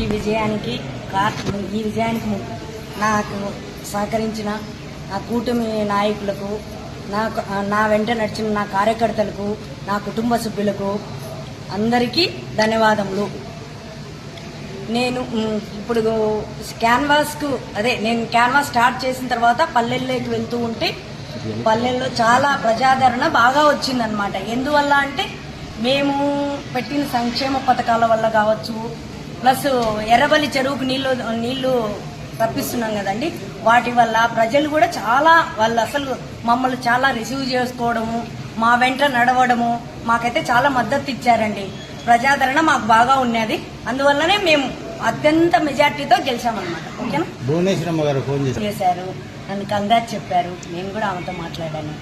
ఈ విజయానికి ఈ విజయానికి నాకు సహకరించిన నా కూటమి నాయకులకు నాకు నా వెంట నడిచిన నా కార్యకర్తలకు నా కుటుంబ సభ్యులకు అందరికీ ధన్యవాదములు. నేను ఇప్పుడు క్యాన్వాస్కు అదే నేను క్యాన్వాస్ స్టార్ట్ చేసిన తర్వాత పల్లెల్లోకి వెళ్తూ ఉంటే పల్లెల్లో చాలా ప్రజాదరణ బాగా వచ్చిందనమాట ఎందువల్ల అంటే మేము పెట్టిన సంక్షేమ పథకాల వల్ల కావచ్చు ప్లస్ ఎర్రబలి చెరువుకు నీళ్ళు నీళ్ళు తప్పిస్తున్నాం కదండి. వాటి వల్ల ప్రజలు కూడా చాలా వాళ్ళు అసలు మమ్మల్ని చాలా రిసీవ్ చేసుకోవడము మా వెంట నడవడము మాకైతే చాలా మద్దతు ఇచ్చారండి. ప్రజాదరణ మాకు బాగా ఉన్నది. అందువల్లనే మేము అత్యంత మెజార్టీతో గెలిచామన్నమాట. ఓకేనా? భువనేశ్వరమ్మ గారు ఫోన్ చేశారు. చేశారు. నన్ను కంగ్రాట్ చెప్పారు. నేను కూడా ఆమెతో మాట్లాడాను.